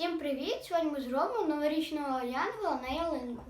Всім привіт! Сьогодні ми зробимо новорічного янгола на ялинку.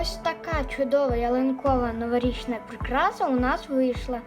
Ось така чудова ялинкова новорічна прикраса у нас вийшла.